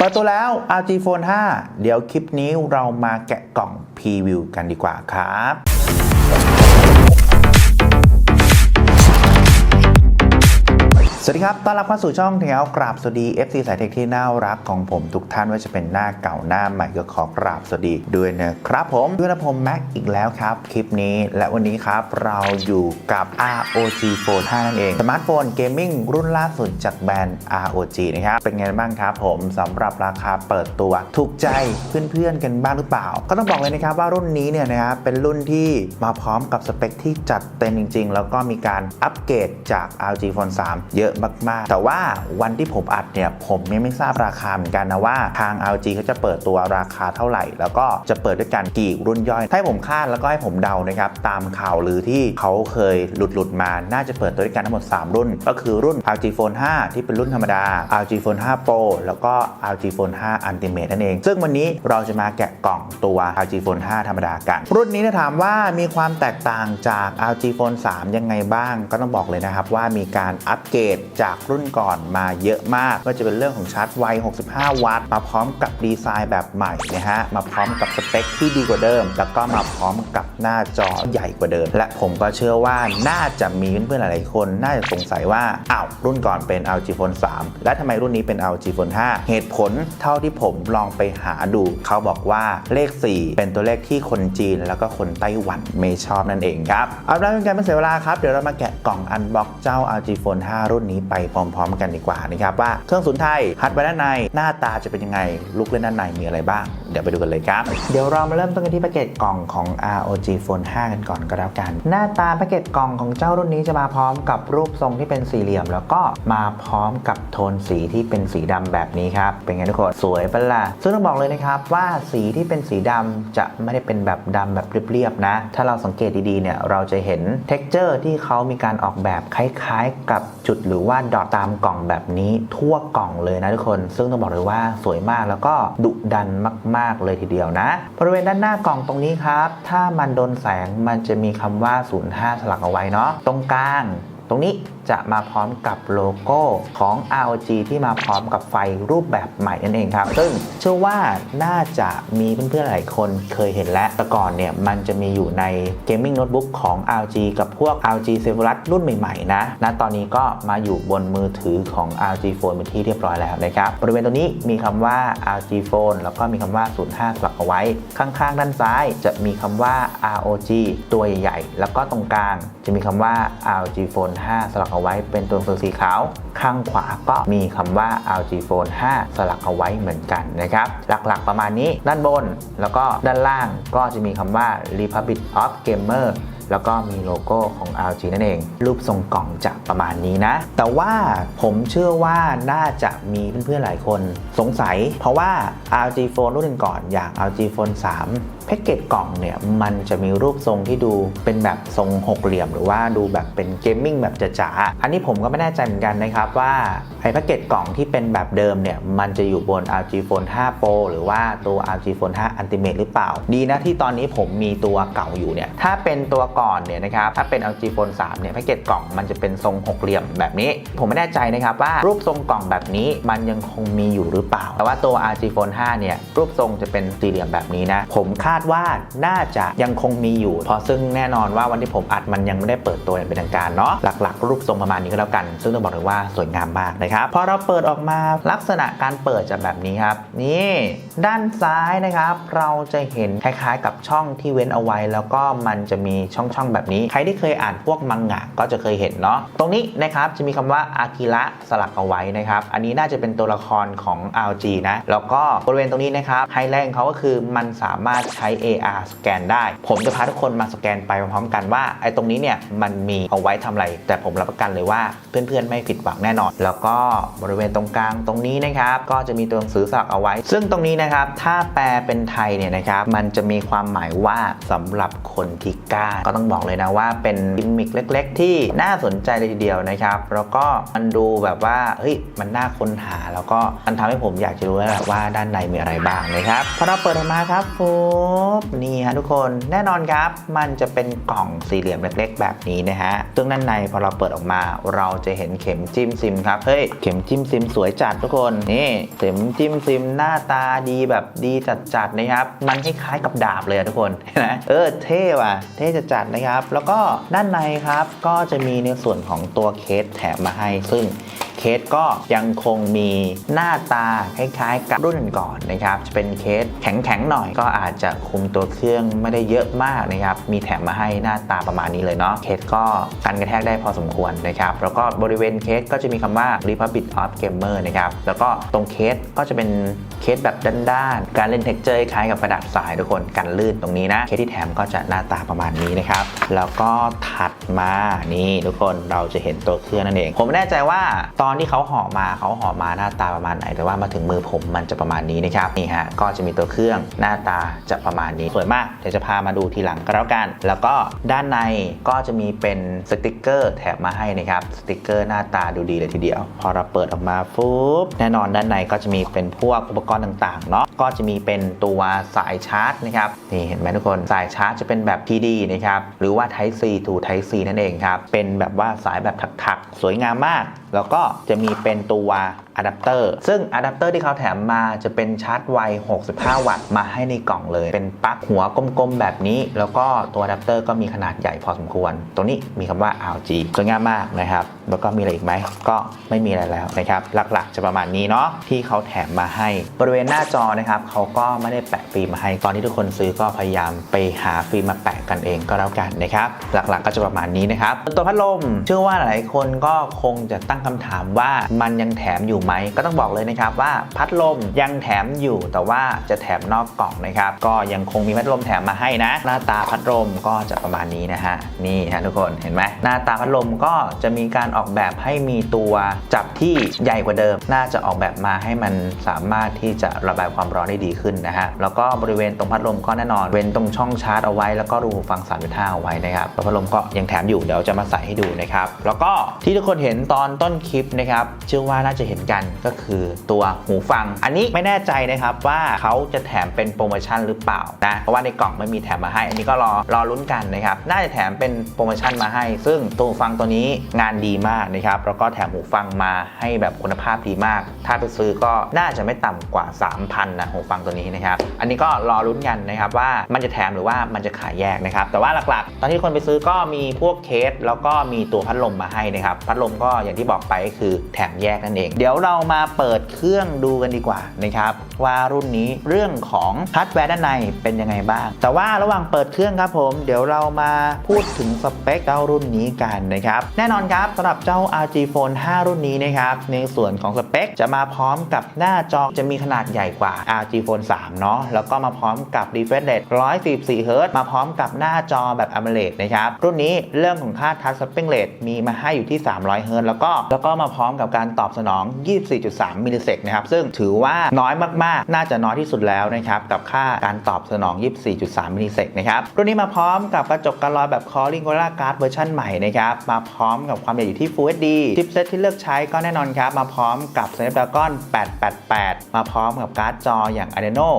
เปิดตัวแล้ว RG Phone 5 เดี๋ยวคลิปนี้เรามาแกะกล่องพรีวิวกันดีกว่าครับ สวัสดีครับ ต้อนรับเข้าสู่ช่องแถวกราบสวัสดี FC สายเทคที่น่ารักของผมทุกท่านว่าจะเป็นหน้าเก่าหน้าใหม่ก็ขอกราบสวัสดีด้วยนะครับผมด้วยนะผมแม็กอีกแล้วครับ คลิปนี้และวันนี้ครับเราอยู่กับ ROG Phone 5 นั่นเองสมาร์ทโฟนเกมมิ่งรุ่นล่าสุดจากแบรนด์ ROG นะครับ เป็นไงบ้างครับผมสำหรับราคาเปิดตัว ถูกใจเพื่อนๆกันบ้างหรือเปล่า ก็ต้องบอกเลยนะครับว่ารุ่นนี้เนี่ยนะครับเป็นรุ่นที่มาพร้อมกับสเปคที่จัดเต็มจริง ๆ แล้วก็มีการอัปเกรดจาก ROG Phone 3 เยอะมาก ๆ แต่ว่าวันที่ผมอัดเนี่ยผมยังไม่ทราบราคาเหมือนกันนะว่าทาง ROG เขาจะเปิดตัวราคาเท่าไหร่ แล้วก็จะเปิดด้วยกันกี่รุ่นย่อย ให้ผมคาดแล้วก็ให้ผมเดานะครับตามข่าวลือที่เขาเคยหลุดๆมา น่าจะเปิดตัวด้วยกันทั้งหมด 3 รุ่น ก็คือรุ่น ROG Phone 5 ที่เป็นรุ่นธรรมดา ROG Phone 5 Pro แล้วก็ ROG Phone 5 Ultimate นั่นเอง ซึ่งวันนี้เราจะมาแกะกล่องตัว ROG Phone 5 ธรรมดากัน รุ่นนี้ถ้าถามว่ามีความแตกต่างจาก ROG Phone 3 ยังไงบ้าง ก็ต้องบอกเลยนะครับว่ามีการอัปเกรดจากรุ่นก่อนมาเยอะมากก็จะเป็นเรื่องของชาร์จไว 65 วัตต์ มาพร้อมกับดีไซน์แบบใหม่นะฮะ มาพร้อมกับสเปคที่ดีกว่าเดิม แล้วก็มาพร้อมกับหน้าจอใหญ่กว่าเดิม และผมก็เชื่อว่าน่าจะมีเพื่อนๆหลายๆคน น่าจะสงสัยว่าอ้าวรุ่นก่อนเป็น LG Phone 3 และทำไมรุ่นนี้เป็น LG Phone 5 เหตุผลเท่าที่ผมลองไปหาดู เขาบอกว่าเลข 4 เป็นตัวเลขที่คนจีน แล้วก็คนไต้หวันไม่ชอบนั่นเองครับเอาละเป็นการไม่เสียเวลาครับเดี๋ยวเรามาแกะกล่องอันบ็อกเจ้า LG Phone 5 รุ่นนี้ไปพร้อม ๆ กันดีกว่านะครับว่าเครื่องศูนไทยฮัดไว้ด้านในหน้าตาจะเป็นยังไงลูกเล่นด้านในมีอะไรบ้าง เดี๋ยวไปดูกันเลยครับ เดี๋ยวเรามาเริ่มต้นกันที่แพ็กเกจกล่องของ ROG Phone 5 กันก่อนก็แล้วกัน หน้าตาแพ็กเกจกล่องของเจ้ารุ่นนี้จะมาพร้อมกับรูปทรงที่เป็นสี่เหลี่ยม แล้วก็มาพร้อมกับโทนสีที่เป็นสีดำแบบนี้ครับเป็นไงทุกคนสวยเปล่ะซึ่งต้องบอกเลยนะครับว่าสีที่เป็นสีดำจะไม่ได้เป็นแบบดำแบบเรียบๆนะ ถ้าเราสังเกตดีๆเนี่ยเราจะเห็น t e x t อร์ที่เขามีการออกแบบคล้ายๆ กับจุดหรือว่าดอทตามกล่องแบบนี้ทั่วกล่องเลยนะทุกคน ซึ่งต้องบอกเลยว่าสวยมากแล้วก็ดุดันมาก ๆ เลยทีเดียวนะ บริเวณด้านหน้ากล่องตรงนี้ครับ ถ้ามันโดนแสงมันจะมีคำว่า 05 สลักเอาไว้เนาะตรงกลาง ตรงนี้จะมาพร้อมกับโลโก้ของ ROG ที่มาพร้อมกับไฟรูปแบบใหม่นั่นเองครับ ซึ่งเชื่อว่าน่าจะมีเพื่อนๆหลายคนเคยเห็นแล้วแต่ก่อนเนี่ยมันจะมีอยู่ในเกมมิ่งโน้ตบุ๊กของ ROG กับพวก ROG Zephyrus รุ่นใหม่ๆนะณตอนนี้ก็มาอยู่บนมือถือของ ROG Phone เป็นที่เรียบร้อยแล้วนะครับบริเวณตรงนี้มีคำว่า ROG Phone แล้วก็มีคำว่า 05สลักเอาไว้ ข้างๆ ด้านซ้ายจะมีคำว่า ROG ตัวใหญ่ๆแล้วก็ตรงกลาง จะมีคำว่า RG Phone 5 สลักเอาไว้เป็นตัวหนังสือสีขาว ข้างขวาก็มีคำว่า RG Phone 5 สลักเอาไว้เหมือนกันนะครับ หลักๆประมาณนี้ด้านบนแล้วก็ด้านล่างก็จะมีคำว่า Republic of Gamer แล้วก็มีโลโก้ของ RG นั่นเอง รูปทรงกล่องจะประมาณนี้นะ แต่ว่าผมเชื่อว่าน่าจะมีเพื่อนๆหลายคนสงสัย เพราะว่า RG Phone รุ่นก่อนอย่าง RG Phone 3แพ็กเกจกล่องเนี่ยมันจะมีรูปทรงที่ดูเป็นแบบทรงหกเหลี่ยม หรือว่าดูแบบเป็นเกมมิ่งแบบจ๋าๆอันนี้ผมก็ไม่แน่ใจเหมือนกันนะครับว่าไอ้แพ็กเกจกล่องที่เป็นแบบเดิมเนี่ยมันจะอยู่บน RG Phone 5 Pro หรือว่าตัว RG Phone 5 Ultimate หรือเปล่า ดีนะที่ตอนนี้ผมมีตัวเก่าอยู่เนี่ยถ้าเป็นตัวก่อนเนี่ยนะครับถ้าเป็น LG Phone 3เนี่ยแพ็กเกจกล่องมันจะเป็นทรงหกเหลี่ยมแบบนี้ ผมไม่แน่ใจนะครับว่ารูปทรงกล่องแบบนี้มันยังคงมีอยู่หรือเปล่า แต่ว่าตัว RG Phone 5เนี่ยรูปทรงจะเป็นสี่เหลี่ยมแบบนี้นะผมคาดว่าน่าจะยังคงมีอยู่ เพราะซึ่งแน่นอนว่าวันที่ผมอัดมันยังไม่ได้เปิดตัวอย่างเป็นทางการเนาะหลัก ๆ รูปทรงประมาณนี้ก็แล้วกัน ซึ่งต้องบอกเลยว่าสวยงามมากนะครับพอเราเปิดออกมาลักษณะการเปิดจะแบบนี้ครับนี่ด้านซ้ายนะครับเราจะเห็นคล้ายๆ กับช่องที่เว้นเอาไว้ แล้วก็มันจะมีช่องๆแบบนี้ ใครที่เคยอ่านพวกมังงะก็จะเคยเห็นเนาะตรงนี้นะครับจะมีคำว่าอากิระสลักเอาไว้นะครับ อันนี้น่าจะเป็นตัวละครของ RG นะ แล้วก็บริเวณตรงนี้นะครับไฮไลท์ของเขาก็คือมันสามารถใช้ AR สแกนได้ ผมจะพาทุกคนมาสแกนไปพร้อมๆกันว่าไอ้ตรงนี้เนี่ยมันมีเอาไว้ทำอะไร แต่ผมรับประกันเลยว่าเพื่อนๆไม่ผิดหวังแน่นอน แล้วก็บริเวณตรงกลางตรงนี้นะครับ ก็จะมีตัวหนังสือสลักเอาไว้ ซึ่งตรงนี้นะครับถ้าแปลเป็นไทยเนี่ยนะครับมันจะมีความหมายว่าสำหรับคนพิกล้าก็ต้องต้องบอกเลยนะว่าเป็นกิมมิคเล็ก ๆ ที่น่าสนใจเลยทีเดียวนะครับแล้วก็มันดูแบบว่าเฮ้ยมันน่าค้นหาแล้วก็มันทำให้ผมอยากจะรู้แล้วแหละว่าด้านในมีอะไรบ้างนะครับพอเราเปิดออกมาครับปุ๊บนี่ฮะทุกคนแน่นอนครับ มันจะเป็นกล่องสี่เหลี่ยมเล็ก ๆ แบบนี้นะฮะซึ่งด้านในพอเราเปิดออกมา เราจะเห็นเข็มจิ้มซิมครับเฮ้ยเข็มจิ้มซิมสวยจัดทุกคนนี่เข็มจิ้มซิมหน้าตาดีแบบดีจัดๆนะครับมันคล้ายๆกับดาบเลยอะทุกคนนไหมเออเท่ว่ะเท่จัดนะครับ แล้วก็ด้านในครับก็จะมีในส่วนของตัวเคสแถมมาให้ ซึ่ง เคสก็ยังคงมีหน้าตาคล้ายๆ กับรุ่นก่อนนะครับจะเป็นเคสแข็งๆหน่อยก็อาจจะคุมตัวเครื่องไม่ได้เยอะมากนะครับมีแถมมาให้หน้าตาประมาณนี้เลยเนาะเคสก็กันกระแทกได้พอสมควรนะครับแล้วก็บริเวณเคสก็จะมีคำว่า Republic of Gamer นะครับแล้วก็ตรงเคสก็จะเป็นเคสแบบด้านๆการเล่นเท็กเจอร์คล้ายกับกระดาษทรายทุกคนกันลื่นตรงนี้นะเคสที่แถมก็จะหน้าตาประมาณนี้นะครับแล้วก็ถัดมานี่ทุกคนเราจะเห็นตัวเครื่องนั่นเอง ผมไม่แน่ใจว่าตอนอนที่เขาห่อมาเขาห่อมาหน้าตาประมาณไหน แต่ว่ามาถึงมือผมมันจะประมาณนี้นะครับนี่ฮะก็จะมีตัวเครื่องหน้าตาจะประมาณนี้สวยมากเดี๋ยวจะพามาดูทีหลังก็แล้วกัน แล้วก็ด้านในก็จะมีเป็นสติกเกอร์แถมมาให้นะครับสติกเกอร์หน้าตาดูดีเลยทีเดียว พอเราเปิดออกมาปุ๊บแน่นอนด้านในก็จะมีเป็นพวกอุปกรณ์ต่างๆเนาะก็จะมีเป็นตัวสายชาร์จนะครับนี่เห็นไหมทุกคนสายชาร์จจะเป็นแบบ PD นะครับหรือว่า Type C to Type C นั่นเองครับเป็นแบบว่าสายแบบถักๆ สวยงามมากแล้วก็จะมีเป็นตัว อะแดปเตอร์ซึ่งอะแดปเตอร์ที่เขาแถมมาจะเป็นชาร์จไว 65 วัตต์มาให้ในกล่องเลย เป็นปลั๊กหัวกลมๆ แบบนี้ แล้วก็ตัวอะแดปเตอร์ก็มีขนาดใหญ่พอสมควร ตัวนี้มีคำว่า RG สวยงามมากนะครับ แล้วก็มีอะไรอีกไหม ก็ไม่มีอะไรแล้วนะครับ หลักๆ จะประมาณนี้เนาะที่เขาแถมมาให้ บริเวณหน้าจอนะครับเขาก็ไม่ได้แปะฟิล์มมาให้ ตอนที่ทุกคนซื้อก็พยายามไปหาฟิล์มมาแปะกันเองก็แล้วกันนะครับหลักๆ ก็จะประมาณนี้นะครับตัวพัดลมเชื่อว่าหลายคนก็คงจะตั้งคำถามว่ามันยังแถมอยู่ไหม ก็ต้องบอกเลยนะครับว่าพัดลมยังแถมอยู่แต่ว่าจะแถมนอกกล่องนะครับ ก็ยังคงมีพัดลมแถมมาให้นะ หน้าตาพัดลมก็จะประมาณนี้นะฮะนี่ฮะทุกคนเห็นไหมหน้าตาพัดลมก็จะมีการออกแบบให้มีตัวจับที่ใหญ่กว่าเดิม น่าจะออกแบบมาให้มันสามารถที่จะระบายความร้อนได้ดีขึ้นนะฮะแล้วก็บริเวณตรงพัดลมก็แน่นอน เว้นตรงช่องชาร์จเอาไว้ แล้วก็รูฟัง3.5เอาไว้นะครับพัดลมก็ยังแถมอยู่เดี๋ยวจะมาใส่ให้ดูนะครับแล้วก็ที่ทุกคนเห็นตอนต้นคลิปนะครับเชื่อว่าน่าจะเห็นกันก็คือตัวหูฟัง อันนี้ไม่แน่ใจนะครับว่าเขาจะแถมเป็นโปรโมชั่นหรือเปล่านะเพราะว่าในกล่องไม่มีแถมมาให้ อันนี้ก็รอรอลุ้นกันนะครับน่าจะแถมเป็นโปรโมชั่นมาให้ ซึ่งตัวหูฟังตัวนี้งานดีมากนะครับแล้วก็แถมหูฟังมาให้แบบคุณภาพดีมาก ถ้าไปซื้อก็น่าจะไม่ต่ำกว่า 3,000นะหูฟังตัวนี้นะครับอันนี้ก็รอลุ้นกันนะครับว่ามันจะแถมหรือว่ามันจะขายแยกนะครับแต่ว่าหลักๆ ตอนที่คนไปซื้อก็มีพวกเคส แล้วก็มีตัวพัดลมมาให้นะครับพัดลมก็อย่างที่บอกไปก็คือแถมแยกนั่นเองเดี๋ยวเราามาเปิดเครื่องดูกันดีกว่านะครับว่ารุ่นนี้เรื่องของฮาร์ดแวร์ด้านในเป็นยังไงบ้าง แต่ว่าระหว่างเปิดเครื่องครับผม เดี๋ยวเรามาพูดถึงสเปคเจ้ารุ่นนี้กันนะครับแน่นอนครับสำหรับเจ้า RG Phone 5 รุ่นนี้นะครับในส่วนของสเปคจะมาพร้อมกับหน้าจอจะมีขนาดใหญ่กว่า RG Phone 3 เนาะแล้วก็มาพร้อมกับ refresh rate 144 Hz มาพร้อมกับหน้าจอแบบ AMOLED นะครับรุ่นนี้เรื่องของค่า touch aspect rate มีมาให้อยู่ที่ 300 Hz แล้วก็แล้วก็มาพร้อมกับการตอบสนอง24.3 มิลลิเซกนะครับ ซึ่งถือว่าน้อยมาก ๆ น่าจะน้อยที่สุดแล้วนะครับ กับค่าการตอบสนอง 24.3 มิลลิเซกนะครับ รุ่นนี้มาพร้อมกับกระจกกันรอยแบบ Calling Gorilla Glass เวอร์ชันใหม่นะครับ มาพร้อมกับความละเอียดอยู่ที่ Full HD ชิปเซตที่เลือกใช้ก็แน่นอนครับ มาพร้อมกับ Snapdragon 888 มาพร้อมกับการ์ดจออย่าง Adreno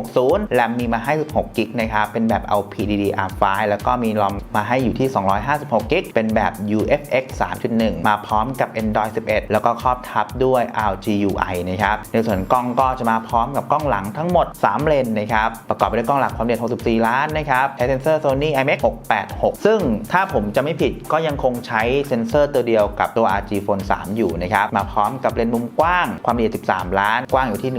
660 แรมมีมาให้ 16 กิกนะครับ เป็นแบบ LPDDR5 แล้วก็มีรอมมาให้อยู่ที่ 256 กิกเป็นแบบ UFX 3.1 มาพร้อมกับ Android 11 แล้วก็ครอบทับด้วย ROG UI นะครับในส่วนกล้องก็จะมาพร้อมกับกล้องหลังทั้งหมด 3 เลนนะครับประกอบไปด้วยกล้องหลักความละเอียด64 ล้านนะครับใช้เซนเซอร์ Sony IMX 686 ซึ่งถ้าผมจะไม่ผิดก็ยังคงใช้เซนเซอร์ตัวเดียวกับตัว RG Phone 3 อยู่นะครับมาพร้อมกับเลนส์มุมกว้างความละเอียด 13 ล้าน กว้างอยู่ที่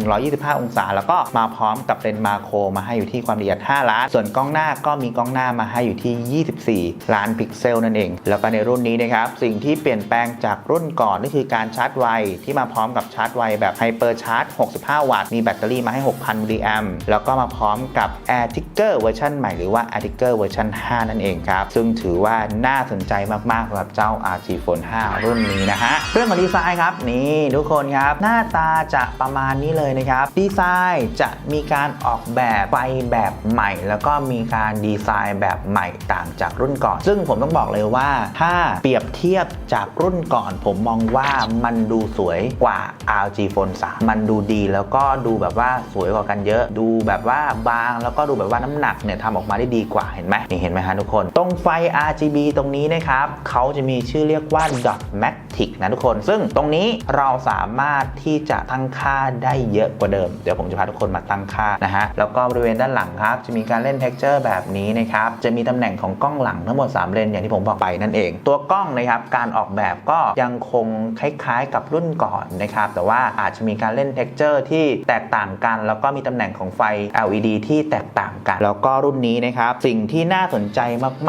125 องศา แล้วก็มาพร้อมกับเลนส์มาโครมาให้อยู่ที่ความละเอียด 5 ล้าน ส่วนกล้องหน้าก็มีกล้องหน้ามาให้อยู่ที่ 24 ล้านพิกเซลนั่นเอง แล้วก็ในรุ่นนี้นะครับสิ่งที่เปลี่ยนแปลงจากรุ่นก่อนก็คือการชาร์จไวที่มามาพร้อมกับชาร์จไวแบบไฮเปอร์ชาร์จ 65 วัตต์ มีแบตเตอรี่มาให้ 6,000 มิลลิแอมแล้วก็มาพร้อมกับ Air Ticker เวอร์ชันใหม่หรือว่า Air Ticker เวอร์ชัน5 นั่นเองครับ ซึ่งถือว่าน่าสนใจมากๆสำหรับเจ้า RG Phone 5 รุ่นนี้นะฮะ เรื่องของดีไซน์ครับ นี่ทุกคนครับ หน้าตาจะประมาณนี้เลยนะครับ ดีไซน์จะมีการออกแบบไฟแบบใหม่ แล้วก็มีการดีไซน์แบบใหม่ต่างจากรุ่นก่อน ซึ่งผมต้องบอกเลยว่า ถ้าเปรียบเทียบจากรุ่นก่อน ผมมองว่ามันดูสวยกว่า RG Phone 3 มันดูดีแล้วก็ดูแบบว่าสวยกว่ากันเยอะ ดูแบบว่าบางแล้วก็ดูแบบว่าน้ำหนักเนี่ยทำออกมาได้ดีกว่าเห็นไหมนี่เห็นไหมฮะทุกคน ตรงไฟ RGB ตรงนี้นะครับเขาจะมีชื่อเรียกว่า Dot Matic นะทุกคน ซึ่งตรงนี้เราสามารถที่จะตั้งค่าได้เยอะกว่าเดิม เดี๋ยวผมจะพาทุกคนมาตั้งค่านะฮะ แล้วก็บริเวณด้านหลังครับ จะมีการเล่น texture แบบนี้นะครับ จะมีตำแหน่งของกล้องหลังทั้งหมด 3 เลนอย่างที่ผมบอกไปนั่นเอง ตัวกล้องนะครับ การออกแบบก็ยังคงคล้ายๆ กับรุ่นก่อนนะครับ แต่ว่าอาจจะมีการเล่น texture ที่แตกต่างกัน แล้วก็มีตำแหน่งของไฟ LED ที่แตกต่างกัน แล้วก็รุ่นนี้นะครับ สิ่งที่น่าสนใจ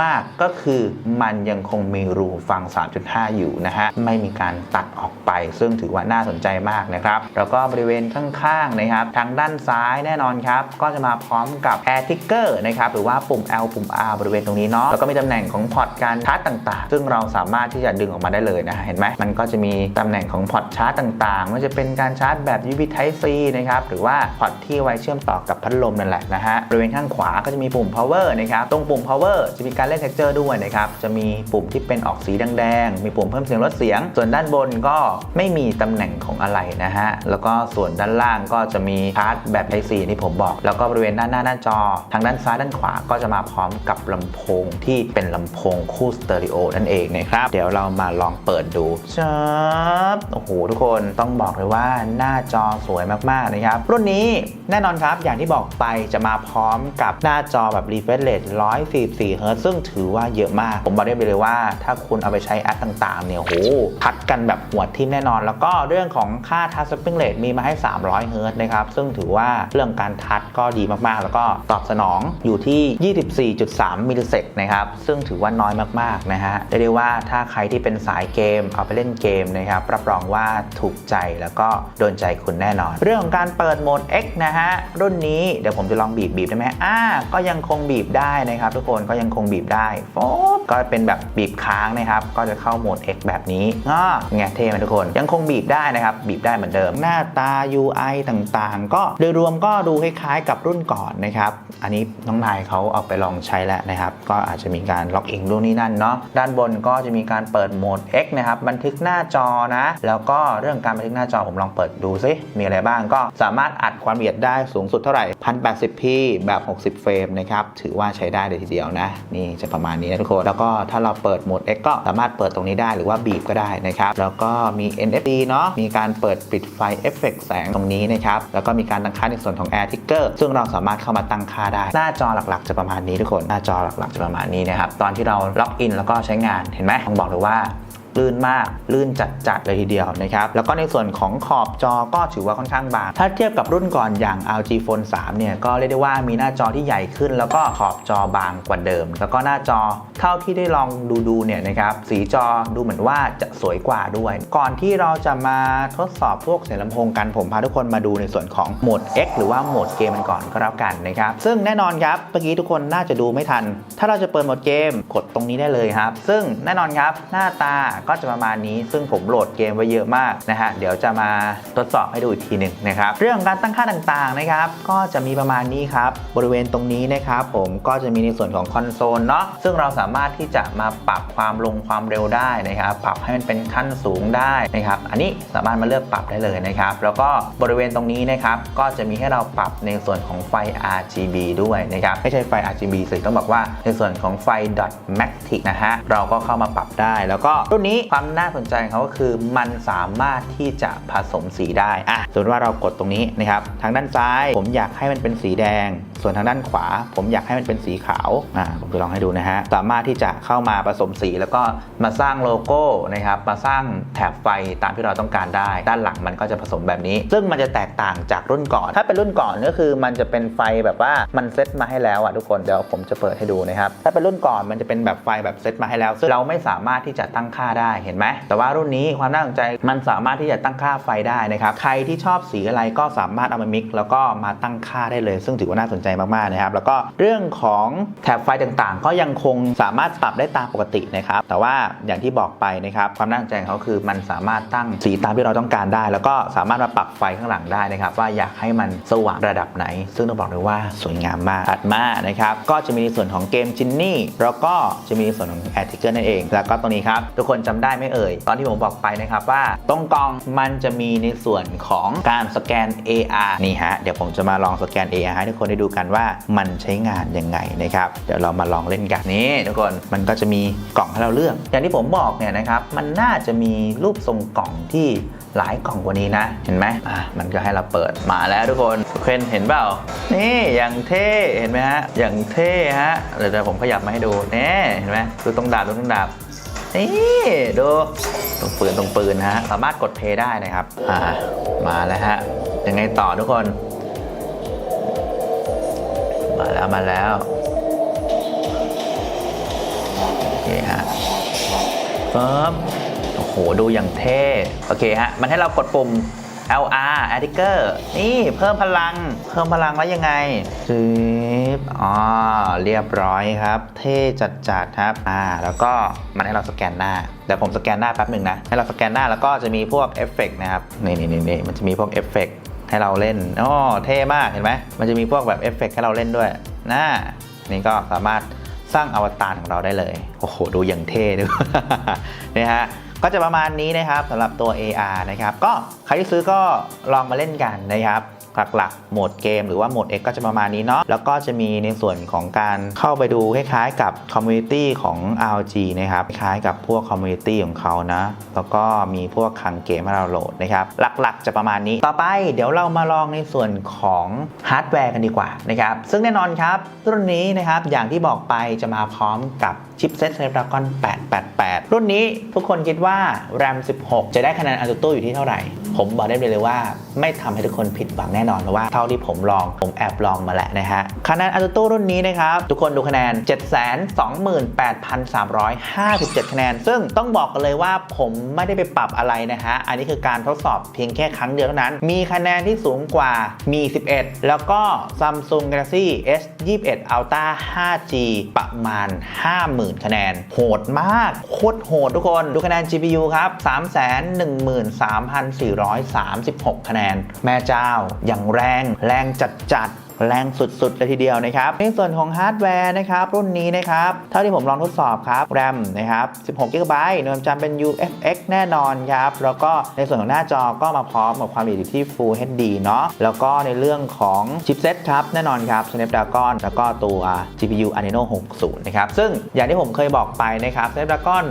มาก ๆ ก็คือมันยังคงมีรูฟัง 3.5 อยู่นะฮะ ไม่มีการตัดออกไป ซึ่งถือว่าน่าสนใจมากนะครับ แล้วก็บริเวณข้างๆนะครับ ทางด้านซ้ายแน่นอนครับ ก็จะมาพร้อมกับ Air Ticker นะครับ หรือว่าปุ่ม L ปุ่ม R บริเวณตรงนี้เนาะ แล้วก็มีตำแหน่งของพอร์ตการชาร์จต่าง ๆ ซึ่งเราสามารถที่จะดึงออกมาได้เลยนะ เห็นไหมมันก็จะมีตำแหน่งของพอร์ตชาร์จต่างๆไม่ว่าจะเป็นการชาร์จแบบ USB Type C นะครับหรือว่าพอร์ตที่ไว้เชื่อมต่อกับพัดลมนั่นแหละนะฮะบริเวณข้างขวาก็จะมีปุ่ม power นะครับตรงปุ่ม power จะมีการเล่น texture ด้วยนะครับจะมีปุ่มที่เป็นออกสีแดงๆมีปุ่มเพิ่มเสียงลดเสียง ส่วนด้านบนก็ไม่มีตำแหน่งของอะไรนะฮะแล้วก็ส่วนด้านล่างก็จะมีชาร์จแบบ Type C ที่ผมบอก แล้วก็บริเวณด้านหน้าหน้าจอ ทางด้านซ้ายด้านขวาก็จะมาพร้อมกับลำโพงที่เป็นลำโพงคู่สเตอริโอนั่นเองนะครับเดี๋ยวเรามาลองเปิดดูชับโอ้โหทุกคนต้องบอกเลยว่าหน้าจอสวยมากๆนะครับ รุ่นนี้แน่นอนครับอย่างที่บอกไปจะมาพร้อมกับหน้าจอแบบ refresh rate 144 Hz ซึ่งถือว่าเยอะมาก ผมบอกได้เลยว่า ถ้าคุณเอาไปใช้แอปต่างๆ เนี่ยโหทัดกันแบบหัวทิ่มแน่นอน แล้วก็เรื่องของค่า touch spring rate มีมาให้ 300 Hz นะครับ ซึ่งถือว่าเรื่องการทัดก็ดีมากๆ แล้วก็ตอบสนองอยู่ที่ 24.3 มิลลิเซกนะครับ ซึ่งถือว่าน้อยมากๆนะฮะเรียกได้ว่าถ้าใครที่เป็นสายเกมเอาไปเล่นเกมนะครับรับรองว่าถูกใจแล้วก็โดนใจคุณแน่นอน เรื่องของการเปิดโหมด X นะฮะ รุ่นนี้เดี๋ยวผมจะลองบีบบีบได้ไหมอ่าก็ยังคงบีบได้นะครับ ทุกคนก็ยังคงบีบได้โฟบก็เป็นแบบบีบค้างนะครับ ก็จะเข้าโหมด X แบบนี้อ่าไงเท่ไหมทุกคนยังคงบีบได้นะครับ บีบได้เหมือนเดิม หน้าตา UI ต่างๆ ก็โดยรวมก็ดูคล้ายๆ กับรุ่นก่อนนะครับ อันนี้น้องนายเขาเอาไปลองใช้แล้วนะครับ ก็อาจจะมีการล็อกอินดูนนี่นั่นเนาะด้านบนก็จะมีการเปิดโหมด X นะครับบันทึกหน้าจอนะ แล้วก็เรื่องการบันทึกหน้าจอผมลองเปิดดูซิมีอะไรบ้างก็สามารถอัดความละเอียดได้สูงสุดเท่าไหร่ 1080p แบบ 60 เฟรมนะครับถือว่าใช้ได้เลยทีเดียวนะ นี่จะประมาณนี้นะทุกคน แล้วก็ถ้าเราเปิดโหมด X ก็สามารถเปิดตรงนี้ได้หรือว่าบีบก็ได้นะครับ แล้วก็มี NFC เนาะมีการเปิดปิดไฟเอฟเฟกต์แสงตรงนี้นะครับ แล้วก็มีการตั้งค่าในส่วนของ Air Ticker ซึ่งเราสามารถเข้ามาตั้งค่าได้ หน้าจอหลักๆ จะประมาณนี้ทุกคนหน้าจอหลักๆจะประมาณนี้นะครับตอนที่เราล็อกอินแล้วก็ใช้งานเห็นไหมต้องบอกเลยว่า ลื่นมาก ลื่นจัดๆเลยทีเดียวนะครับ แล้วก็ในส่วนของขอบจอก็ถือว่าค่อนข้างบาง ถ้าเทียบกับรุ่นก่อนอย่าง LG Phone 3 เนี่ย ก็เรียกได้ว่ามีหน้าจอที่ใหญ่ขึ้น แล้วก็ขอบจอบางกว่าเดิม แล้วก็หน้าจอเท่าที่ได้ลองดูดูๆเนี่ยนะครับ สีจอดูเหมือนว่าจะสวยกว่าด้วย ก่อนที่เราจะมาทดสอบพวกเสียงลำโพงกันผมพาทุกคนมาดูในส่วนของโหมด X หรือว่าโหมดเกมมันก่อนก็แล้วกันนะครับ ซึ่งแน่นอนครับ เมื่อกี้ทุกคนน่าจะดูไม่ทัน ถ้าเราจะเปิดโหมดเกม กดตรงนี้ได้เลยครับ ซึ่งแน่นอนครับหน้าตาก็จะประมาณนี้ ซึ่งผมโหลดเกมไว้เยอะมากนะฮะเดี๋ยวจะมาทดสอบให้ดูอีกทีหนึ่งนะครับเรื่องการตั้งค่าต่างๆนะครับก็จะมีประมาณนี้ครับบริเวณตรงนี้นะครับผมก็จะมีในส่วนของคอนโซลเนาะซึ่งเราสามารถที่จะมาปรับความลงความเร็วได้นะครับ ปรับให้มันเป็นขั้นสูงได้นะครับ อันนี้สามารถมาเลือกปรับได้เลยนะครับ แล้วก็บริเวณตรงนี้นะครับก็จะมีให้เราปรับในส่วนของไฟ RGB ด้วยนะครับไม่ใช่ไฟ RGB สิต้องบอกว่าในส่วนของไฟ dot matic นะฮะเราก็เข้ามาปรับได้ แล้วก็รุ่นนี้ความน่าสนใจของเขาก็คือมันสามารถที่จะผสมสีได้อะสมมติว่าเรากดตรงนี้นะครับ ทางด้านซ้ายผมอยากให้มันเป็นสีแดง ส่วนทางด้านขวา ผมอยากให้มันเป็นสีขาวอ่าผมจะลองให้ดูนะฮะ สามารถที่จะเข้ามาผสมสี แล้วก็มาสร้างโลโก้นะครับ มาสร้างแถบไฟตามที่เราต้องการได้ ด้านหลังมันก็จะผสมแบบนี้ ซึ่งมันจะแตกต่างจากรุ่นก่อน ถ้าเป็นรุ่นก่อนก็คือมันจะเป็นไฟแบบว่ามันเซตมาให้แล้วอะทุกคนเดี๋ยวผมจะเปิดให้ดูนะครับถ้าเป็นรุ่นก่อนมันจะเป็นแบบไฟแบบเซตมาให้แล้วซึ่งเราไม่สามารถที่จะตั้งค่าได้ได้เห็นไหมแต่ว่ารุ่นนี้ความน่าสนใจมันสามารถที่จะตั้งค่าไฟได้นะครับใครที่ชอบสีอะไรก็สามารถเอามามิกแล้วก็มาตั้งค่าได้เลย ซึ่งถือว่าน่าสนใจมากๆนะครับแล้วก็เรื่องของแถบไฟต่างๆ ก็ยังคงสามารถปรับได้ตามปกตินะครับแต่ว่าอย่างที่บอกไปนะครับความน่าสนใจของเขาคือมันสามารถตั้งสีตามที่เราต้องการได้ แล้วก็สามารถมาปรับไฟข้างหลังได้นะครับว่าอยากให้มันสว่างระดับไหน ซึ่งต้องบอกเลยว่าสวยงามมากถัดมากนะครับก็จะมีในส่วนของเกมจินนี่แล้วก็จะมีในส่วนของแอร์ติเกอร์นั่นเอง แล้วก็ตรงนี้ครับทุกคนจำได้ไหมเอ่ย ตอนที่ผมบอกไปนะครับว่าตรงกล่องมันจะมีในส่วนของการสแกน AR นี่ฮะ เดี๋ยวผมจะมาลองสแกน AR ให้ทุกคนได้ดูกันว่ามันใช้งานยังไงนะครับ เดี๋ยวเรามาลองเล่นกันนี่ทุกคน มันก็จะมีกล่องให้เราเลือก อย่างที่ผมบอกเนี่ยนะครับ มันน่าจะมีรูปทรงกล่องที่หลายกล่องกว่านี้นะ เห็นไหมอะมันก็ให้เราเปิดมาแล้วทุกคนทุกคนเห็นเปล่า นี่อย่างเท่ เห็นไหมฮะ อย่างเท่ฮะ เดี๋ยวเดี๋ยวผมขยับมาให้ดู นี่ เห็นไหมดูตรงดาบดูตรงดาบ นี่ดูตรงปืนตรงปืนฮะ สามารถกดเพย์ได้นะครับ อ่า มาแล้วฮะ ยังไงต่อทุกคน มาแล้วมาแล้วโอเคฮะเฟิร์มโอ้โห ดูอย่างเท่ โอเคฮะ มันให้เรากดปุ่ม LR a d d i c e r นี่เพิ่มพลัง เพิ่มพลังแล้วยังไงจึ๊บอ๋อเรียบร้อยครับ เท่จัดๆครับ อ่า แล้วก็มันให้เราสแกนหน้าเดี๋ยวผมสแกนหน้าแป๊บหนึ่งนะ ให้เราสแกนหน้าแล้วก็จะมีพวกเอฟเฟกต์นะครับ นี่นี่นี่มันจะมีพวกเอฟเฟกต์ให้เราเล่นอ๋อเท่มากเห็นไหม มันจะมีพวกแบบเอฟเฟกต์ให้เราเล่นด้วยน่านี่ก็สามารถสร้างอวตารของเราได้เลย โอ้โห ดูอย่างเท่ด้วยนี่ฮะ ก็จะประมาณนี้นะครับสำหรับตัว AR นะครับก็ใครที่ซื้อก็ลองมาเล่นกันนะครับหลักๆโหมดเกมหรือว่าโหมด X ก็จะประมาณนี้เนาะแล้วก็จะมีในส่วนของการเข้าไปดูคล้ายๆ กับคอมมูนิตี้ของ RG นะครับคล้ายกับพวกคอมมูนิตี้ของเขานะ แล้วก็มีพวกคังเกมให้เราโหลดนะครับหลักๆ จะประมาณนี้ ต่อไปเดี๋ยวเรามาลองในส่วนของฮาร์ดแวร์กันดีกว่านะครับซึ่งแน่นอนครับรุ่นนี้นะครับอย่างที่บอกไปจะมาพร้อมกับชิปเซ็ต Snapdragon 888 รุ่นนี้ทุกคนคิดว่า RAM 16 จะได้คะแนน Antutu อยู่ที่เท่าไหร่ ผมบอกได้เลยว่าไม่ทำให้ทุกคนผิดหวังแน่นอนเพราะว่าเท่าที่ผมลองผมแอบลองมาแล้วนะฮะคะแนน Antutu รุ่นนี้นะครับ ทุกคนดูคะแนน 728,357 คะแนน ซึ่งต้องบอกกันเลยว่าผมไม่ได้ไปปรับอะไรนะฮะ อันนี้คือการทดสอบเพียงแค่ครั้งเดียวเท่านั้น มีคะแนนที่สูงกว่ามี 11 แล้วก็ Samsung Galaxy S21 Ultra 5G ประมาณ 50,000 0,000 คะแนน โหดมาก โคตรโหดทุกคน ดูคะแนน GPU ครับ 313,436 คะแนน แม่เจ้า อย่างแรง แรงจัดจัด แรงสุดๆเลยทีเดียวนะครับ ในส่วนของฮาร์ดแวร์นะครับรุ่นนี้นะครับ เท่าที่ผมลองทดสอบครับ RAM นะครับ16 GB เนื่องจำเป็น UFX แน่นอนครับ แล้วก็ในส่วนของหน้าจอก็มาพร้อมกับความละเอียดที่ Full HD เนาะแล้วก็ในเรื่องของชิปเซ็ตครับแน่นอนครับ Snapdragon แล้วก็ตัว GPU Adreno 60 นะครับ ซึ่งอย่างที่ผมเคยบอกไปนะครับ Snapdragon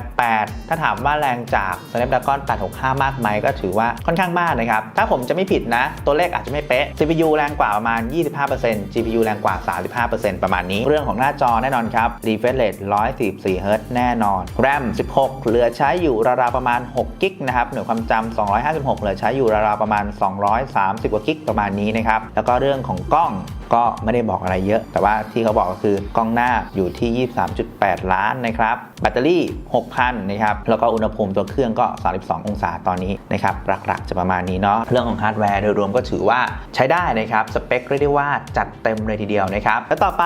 888 ถ้าถามว่าแรงจาก Snapdragon 865 มากไหมก็ถือว่าค่อนข้างมากนะครับถ้าผมจะไม่ผิดนะ ตัวเลขอาจจะไม่เป๊ะ CPU แรงกว่าประมาณาณ 25% GPU แรงกว่า 35%ประมาณนี้ เรื่องของหน้าจอแน่นอนครับ refresh rate 144 Hz แน่นอน RAM 16 เหลือใช้อยู่ราวๆประมาณ6กิกนะครับหน่วยความจำ256 เหลือใช้อยู่ราวๆประมาณ 230กว่ากิกประมาณนี้นะครับ แล้วก็เรื่องของกล้องก็ไม่ได้บอกอะไรเยอะ แต่ว่าที่เขาบอกก็คือกล้องหน้าอยู่ที่ 23.8 ล้านนะครับ แบตเตอรี่ 6,000 นะครับ แล้วก็อุณหภูมิตัวเครื่องก็ 32 องศาตอนนี้นะครับ หลักๆ จะประมาณนี้เนาะ เรื่องของฮาร์ดแวร์โดยรวมก็ถือว่าใช้ได้นะครับ สเปคเรียกได้ว่าจัดเต็มเลยทีเดียวนะครับ แล้วต่อไป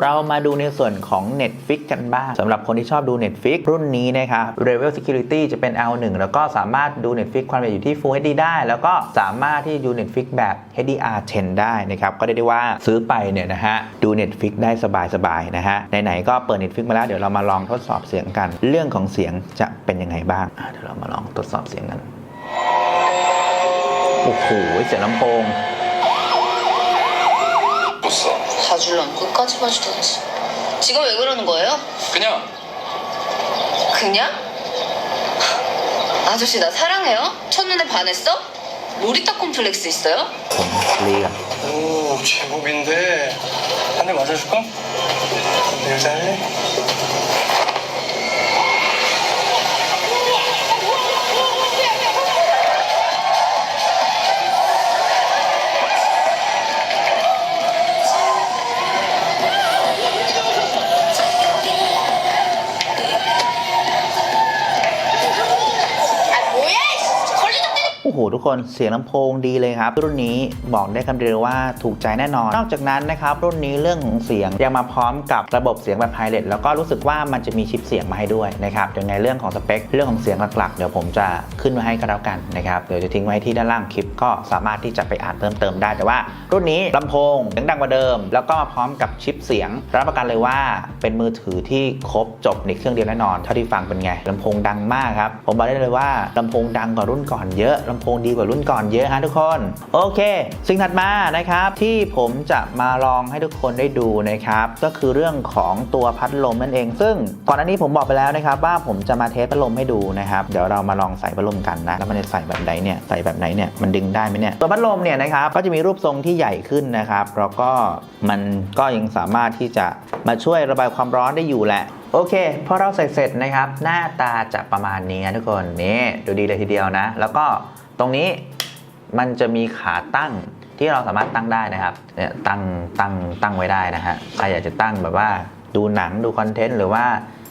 เรามาดูในส่วนของ Netflix กันบ้างสำหรับคนที่ชอบดู Netflix รุ่นนี้นะครับ Level Security จะเป็น L1 แล้วก็สามารถดู Netflix ความละเอียดอยู่ที่ Full HD ได้ แล้วก็สามารถที่ดู Netflix แบบ HDR10 ได้นะครับ ก็เรียกได้ว่าซื้อไปเนี่ยนะฮะ ดู Netflix ได้สบายๆนะฮะ ไหนๆก็เปิด Netflix มาแล้ว เดี๋ยวเรามาลองทดสอเสียงกัน เรื่องของเสียงจะเป็นยังไงบ้างอ่ะเดี๋ยวเรามาลองทดสอบเสียงกันโอ้โหเสียงลำโพง 못 써. 봐줄랑 끝까지 봐주던지. 지금 왜 그러는 거예요? 그냥 그냥? 아저씨 나 사랑해요? 첫눈에 반했어? 로리타 콤플렉스 있어요? ผมรีกับ 오 제법인데 한 대 맞아줄까? 내 여자 할래? ทุกคนเสียงลำโพงดีเลยครับ รุ่นนี้บอกได้คำเดียวว่าถูกใจแน่นอน นอกจากนั้นนะครับรุ่นนี้เรื่องของเสียงยังมาพร้อมกับระบบเสียงแบบไฮเลทแล้วก็รู้สึกว่ามันจะมีชิปเสียงมาให้ด้วยนะครับยังไงเรื่องของสเปค เรื่องของเสียงหลักๆ เดี๋ยวผมจะขึ้นไว้ให้ก็แล้วกันนะครับเดี๋ยวจะทิ้งไว้ที่ด้านล่างคลิปก็สามารถที่จะไปอ่านเพิ่มเติมได้แต่ว่า รุ่นนี้ลำโพงเสียงดังกว่าเดิม แล้วก็มาพร้อมกับชิปเสียง รับประกันเลยว่าเป็นมือถือที่ครบจบในเครื่องเดียวแน่นอนเท่าที่ฟังเป็นไงลำโพงดังมากครับผมบอกได้เลยว่าลำโพงดังกว่ารุ่นก่อนเยอะลำโพงดีกว่ารุ่นก่อนเยอะฮะทุกคน โอเค สิ่งถัดมานะครับที่ผมจะมาลองให้ทุกคนได้ดูนะครับก็คือเรื่องของตัวพัดลมนั่นเอง ซึ่งก่อนหน้านี้ผมบอกไปแล้วนะครับว่าผมจะมาเทสพัดลมให้ดูนะครับเดี๋ยวเรามาลองใส่พัดลมกันนะแล้วมันจะใส่แบบไหนเนี่ยใส่แบบไหนเนี่ยมันดึงได้ไหมเนี่ยตัวพัดลมเนี่ยนะครับก็จะมีรูปทรงที่ใหญ่ขึ้นนะครับแล้วก็มันก็ยังสามารถที่จะมาช่วยระบายความร้อนได้อยู่แหละโอเคพอเราใส่เสร็จนะครับ หน้าตาจะประมาณนี้นะทุกคนนี่ดูดีเลยทีเดียวนะ แล้วก็ ตรงนี้มันจะมีขาตั้งที่เราสามารถตั้งได้นะครับเนี่ยตั้งตั้งตั้งไว้ได้นะฮะใครอยากจะตั้งแบบว่าดูหนังดูคอนเทนต์หรือว่า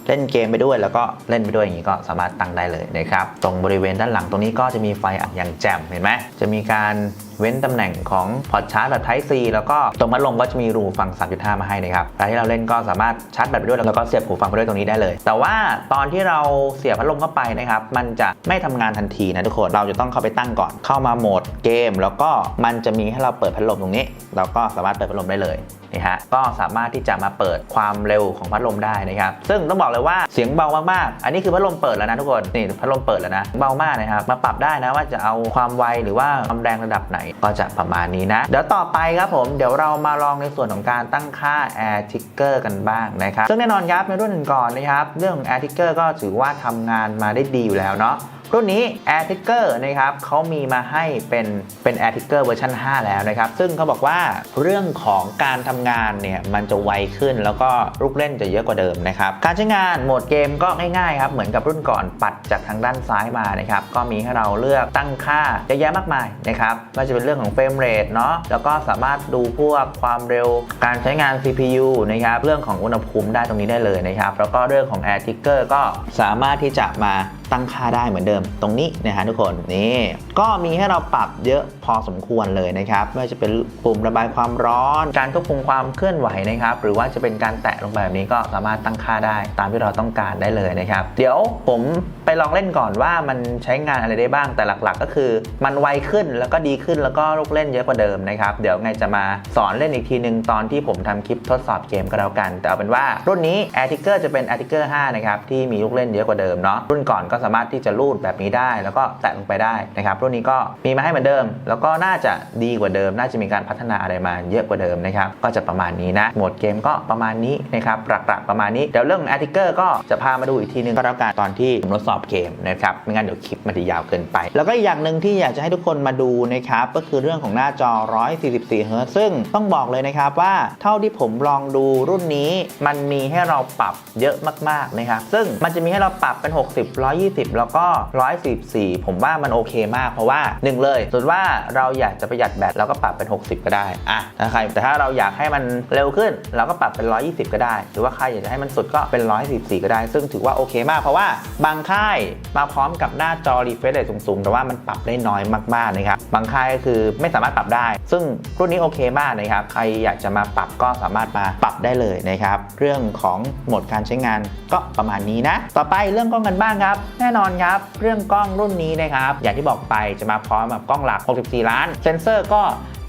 เล่นเกมไปด้วยแล้วก็เล่นไปด้วยอย่างนี้ก็สามารถตั้งได้เลยนะครับ ตรงบริเวณด้านหลังตรงนี้ก็จะมีไฟอย่างแจ่มเห็นไหมจะมีการ เว้นตำแหน่งของพอร์ตชาร์จแบบ Type C แล้วก็ตรงพัดลมก็จะมีรูฟัง 3.5 มาให้นะครับเวลาที่เราเล่นก็สามารถชาร์จแบตไปด้วยแล้วก็เสียบหูฟังไปด้วยตรงนี้ได้เลย แต่ว่าตอนที่เราเสียบพัดลมเข้าไปนะครับ มันจะไม่ทำงานทันทีนะทุกคน เราจะต้องเข้าไปตั้งก่อน เข้ามาโหมดเกม แล้วก็มันจะมีให้เราเปิดพัดลมตรงนี้ เราก็สามารถเปิดพัดลมได้เลยนี่ฮะก็สามารถที่จะมาเปิดความเร็วของพัดลมได้นะครับ ซึ่งต้องบอกเลยว่าเสียงเบามากๆ อันนี้คือพัดลมเปิดแล้วนะทุกคน นี่พัดลมเปิดแล้วนะ เบามากนะครับ มาปรับได้นะว่าจะเอาความไวหรือว่าความแรงระดับไหนก็จะประมาณนี้นะ เดี๋ยวต่อไปครับผม เดี๋ยวเรามาลองในส่วนของการตั้งค่า Air Ticker กันบ้างนะครับ ซึ่งแน่นอนครับในรุ่นก่อนนะครับ เรื่องของ Air Ticker ก็ถือว่าทำงานมาได้ดีอยู่แล้วเนาะ รุ่นนี้ Air Trigger นะครับเขามีมาให้เป็นเป็น Air Trigger เวอร์ชัน5 แล้วนะครับ ซึ่งเขาบอกว่าเรื่องของการทำงานเนี่ยมันจะไวขึ้นแล้วก็ลูกเล่นจะเยอะกว่าเดิมนะครับ การใช้งานโหมดเกมก็ง่ายๆครับ เหมือนกับรุ่นก่อนปัดจากทางด้านซ้ายมานะครับ ก็มีให้เราเลือกตั้งค่าเยอะแยะมากมายนะครับไม่ว่าจะเป็นเรื่องของเฟรมเรทเนาะแล้วก็สามารถดูพวกความเร็วการใช้งาน CPU นะครับเรื่องของอุณหภูมิได้ตรงนี้ได้เลยนะครับแล้วก็เรื่องของ Air Trigger ก็สามารถที่จะมาตั้งค่าได้เหมือนเดิมตรงนี้นะฮะทุกคนนี่ก็มีให้เราปรับเยอะพอสมควรเลยนะครับไม่ว่าจะเป็นปุ่มระบายความร้อน การควบคุมความเคลื่อนไหวนะครับหรือว่าจะเป็นการแตะลงไปแบบนี้ก็สามารถตั้งค่าได้ ตามที่เราต้องการได้เลยนะครับ เดี๋ยวผมไปลองเล่นก่อนว่ามันใช้งานอะไรได้บ้างแต่หลักๆ ก็คือ มันไวขึ้นแล้วก็ดีขึ้นแล้วก็ลูกเล่นเยอะกว่าเดิมนะครับเดี๋ยวไงจะมาสอนเล่นอีกทีหนึ่งตอนที่ผมทำคลิปทดสอบเกมก็แล้วกัน แต่เอาเป็นว่ารุ่นนี้ Air Trigger จะเป็น Air Trigger 5นะครับที่มีลูกเล่นเยอะกว่าเดิมเนาะรุ่นก่อนก็สามารถที่จะลูดแบบนี้ได้ แล้วก็แตะลงไปได้นะครับรุ่นนี้ก็มีมาให้เหมือนเดิม แล้วก็น่าจะดีกว่าเดิม น่าจะมีการพัฒนาอะไรมาเยอะกว่าเดิมนะครับก็จะประมาณนี้นะโหมดเกมก็ประมาณนี้นะครับหลักๆประมาณนี้เดี๋ยวเรื่อง Air Trigger ก็จะพามาดูอีกทีนึงก็แล้วกันตอนที่ผมทดสอบเกมนะครับไม่งั้นเดี๋ยวคลิปมันจะยาวเกินไป แล้วก็อีกอย่างหนึ่งที่อยากจะให้ทุกคนมาดูนะครับก็คือเรื่องของหน้าจอ 144เฮิร์ตซ์ซึ่งต้องบอกเลยนะครับว่าเท่าที่ผมลองดูรุ่นนี้มันมีให้เราปรับเยอะมากๆนะครับซึ่งมันจะมีให้เราปรับเป็น 60 120 แล้วก็144 ผมว่ามันโอเคมากเพราะว่า 1 เลยสมมติว่าเราอยากจะประหยัดแบตเราก็ปรับเป็น 60 ก็ได้อะถ้าใครแต่ถ้าเราอยากให้มันเร็วขึ้น เราก็ปรับเป็น 120 ก็ได้ หรือว่าใครอยากจะให้มันสุดก็เป็น 144 ก็ได้ ซึ่งถือว่าโอเคมากเพราะว่าบางค่ายมาพร้อมกับหน้าจอ refresh rate สูงๆ แต่ว่ามันปรับได้น้อยมากๆนะครับบางค่ายก็คือไม่สามารถปรับได้ ซึ่งรุ่นนี้โอเคมากนะครับใครอยากจะมาปรับก็สามารถมาปรับได้เลยนะครับเรื่องของโหมดการใช้งานก็ประมาณนี้นะ ต่อไปเรื่องกล้องกันบ้างครับ แน่นอนครับเรื่องกล้องรุ่นนี้นะครับอย่างที่บอกไปจะมาพร้อมกับกล้องหลัก 64 ล้าน เซนเซอร์ก็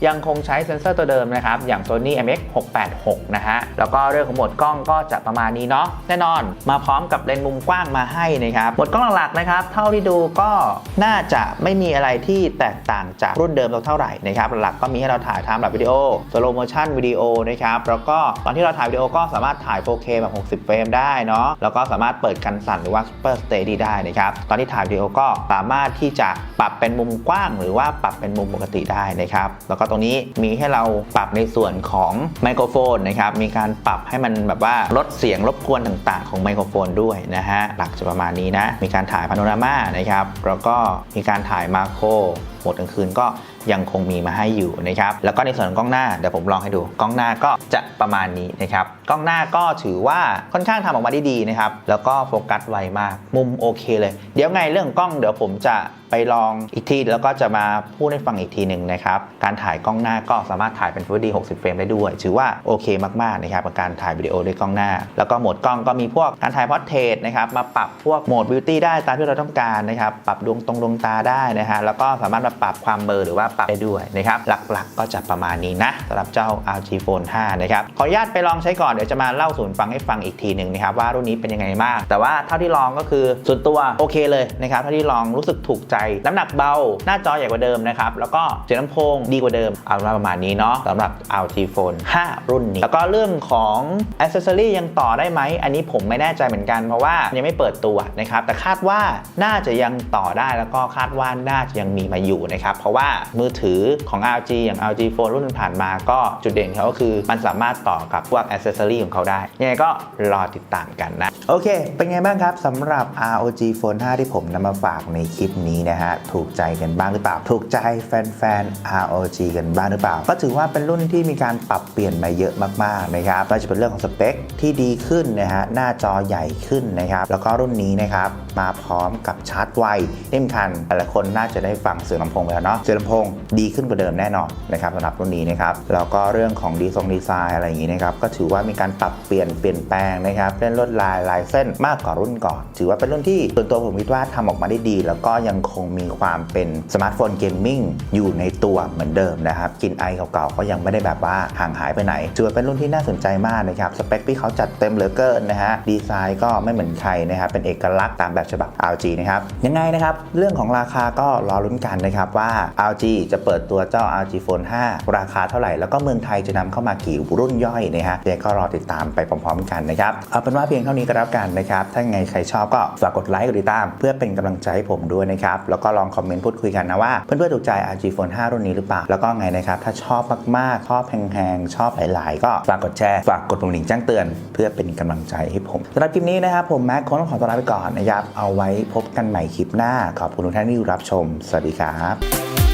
ยังคงใช้เซนเซอร์ตัวเดิมนะครับ อย่าง Sony MX 686 นะฮะ แล้วก็เรื่องของโหมดกล้องก็จะประมาณนี้เนาะ แน่นอนมาพร้อมกับเลนส์มุมกว้างมาให้นะครับ โหมดกล้องหลักๆนะครับ เท่าที่ดูก็น่าจะไม่มีอะไรที่แตกต่างจากรุ่นเดิมเราเท่าไหร่นะครับ หลักก็มีให้เราถ่ายทำแบบวิดีโอสโลโมชันวิดีโอนะครับ แล้วก็ตอนที่เราถ่ายวิดีโอก็สามารถถ่าย 4K แบบ 60 เฟรมได้เนาะ แล้วก็สามารถเปิดกันสั่นหรือว่า Super Steady ได้นะครับ ตอนที่ถ่ายวิดีโอก็สามารถที่จะปรับเป็นมุมกว้าง หรือว่าปรับเป็นมุมปกติได้นะครับ แล้วก็ตรงนี้มีให้เราปรับในส่วนของไมโครโฟนนะครับ มีการปรับให้มันแบบว่าลดเสียงรบกวนต่างๆ ของไมโครโฟนด้วยนะฮะ หลักจะประมาณนี้นะ มีการถ่ายพาโนรามานะครับ แล้วก็มีการถ่ายมาโครโหมดกลางคืนก็ยังคงมีมาให้อยู่นะครับ แล้วก็ในส่วนของกล้องหน้าเดี๋ยวผมลองให้ดู กล้องหน้าก็จะประมาณนี้นะครับ กล้องหน้าก็ถือว่าค่อนข้างทำออกมาได้ดีนะครับ แล้วก็โฟกัสไวมาก มุมโอเคเลย เดี๋ยวไงเรื่องกล้องเดี๋ยวผมจะไปลองอีกทีแล้วก็จะมาพูดให้ฟังอีกทีหนึ่งนะครับ การถ่ายกล้องหน้าก็สามารถถ่ายเป็น Full HD 60 เฟรมได้ด้วย ถือว่าโอเคมากๆนะครับกับการถ่ายวิดีโอด้วยกล้องหน้า แล้วก็โหมดกล้องก็มีพวกการถ่ายพอร์เทรตนะครับมาปรับพวกโหมดบิวตี้ได้ตามที่เราต้องการนะครับปรับดวงตรงดวงตาได้นะฮะแล้วก็สามารถมาปรับความเบลอหรือว่าปรับได้ด้วยนะครับหลักๆ ก็จะประมาณนี้นะสำหรับเจ้า RG Phone 5นะครับขออนุญาตไปลองใช้ก่อนเดี๋ยวจะมาเล่าศูนฟังให้ฟังอีกทีหนึ่งนะครับว่ารุ่นนี้เป็นยังไงบ้างแต่ว่าเท่าที่ลองก็คือส่วนตัวโอเคเลยนะครับเท่าที่ลองรู้สึกถูกใจน้ำหนักเบา หน้าจอใหญ่กว่าเดิมนะครับ แล้วก็เสียงลำโพงดีกว่าเดิม เอาเป็นว่าประมาณนี้เนาะสำหรับ RG Phone 5 รุ่นนี้ แล้วก็เรื่องของ Accessory ยังต่อได้ไหม อันนี้ผมไม่แน่ใจเหมือนกันเพราะว่ายังไม่เปิดตัวนะครับ แต่คาดว่าน่าจะยังต่อได้แล้วก็คาดว่าน่าจะยังมีมาอยู่นะครับ เพราะว่ามือถือของ LG อย่าง LG Phone รุ่นผ่านมาก็จุดเด่นเขาก็คือมันสามารถต่อกับพวก Accessory ของเขาได้ ยังไงก็รอติดตามกันนะ โอเค เป็นไงบ้างครับสำหรับ ROG Phone 5 ที่ผมนำมาฝากในคลิปนี้นะฮะถูกใจกันบ้างหรือเปล่า ถูกใจแฟนๆ ROG กันบ้างหรือเปล่า ก็ถือว่าเป็นรุ่นที่มีการปรับเปลี่ยนมาเยอะมากๆนะครับไม่ว่าจะเป็นเรื่องของสเปคที่ดีขึ้นนะฮะหน้าจอใหญ่ขึ้นนะครับแล้วก็รุ่นนี้นะครับมาพร้อมกับชาร์จไวที่สำคัญหลายๆคนน่าจะได้ฟังเสียงลำโพงไปแล้วเนาะเสียงลำโพงดีขึ้นกว่าเดิมแน่นอนนะครับสำหรับรุ่นนี้นะครับแล้วก็เรื่องของดีทรงดีไซน์อะไรอย่างนี้นะครับก็ถือว่ามีการปรับเปลี่ยนเปลี่ยนแปลงนะครับเส้นลวดลายลายเส้นมากกว่ารุ่นก่อน ถือว่าเป็นรุ่นที่ส่วนตัวผมคิดว่าทำออกมาได้ดี แล้วก็ยังคคงมีความเป็นสมาร์ทโฟนเกมมิ่งอยู่ในตัวเหมือนเดิมนะครับกลินไอเก่าๆก็ยังไม่ได้แบบว่าห่างหายไปไหนถือว่าเป็นรุ่นที่น่าสนใจมากนะครับสเปคที่เขาจัดเต็มเหลือเกินนะฮะดีไซน์ก็ไม่เหมือนใครนะครับเป็นเอกลักษณ์ตามแบบฉบับ LG นะครับยังไงนะครับเรื่องของราคาก็รอลุ้นกันนะครับว่า LG จะเปิดตัวเจ้า LG Phone 5 ราคาเท่าไหร่ แล้วก็เมืองไทยจะนำเข้ามากี่รุ่นย่อยนะฮะเดี๋ยวก็รอติดตามไปพร้อมๆกันนะครับเอาเป็นว่าเพียงเท่านี้ก็แล้วกันนะครับถ้าไงใครชอบก็ฝากกดไลค์กดติดตาม เพื่อเป็นกำลังใจให้ผมด้วยนะครับแล้วก็ลองคอมเมนต์พูดคุยกันนะว่าเพื่อนๆถูกใจ RG Phone 5 รุ่นนี้หรือเปล่า แล้วก็ไงนะครับ ถ้าชอบมากๆ ชอบแพงๆ ชอบหลายๆ ก็ฝากกดแชร์ ฝากกดปุ่มหลิงแจ้งเตือน เพื่อเป็นกำลังใจให้ผมสำหรับคลิปนี้นะครับ ผมแม็กคงต้องขอตัวลาไปก่อนนะครับ เอาไว้พบกันใหม่คลิปหน้า ขอบคุณทุกท่านที่รับชม สวัสดีครับ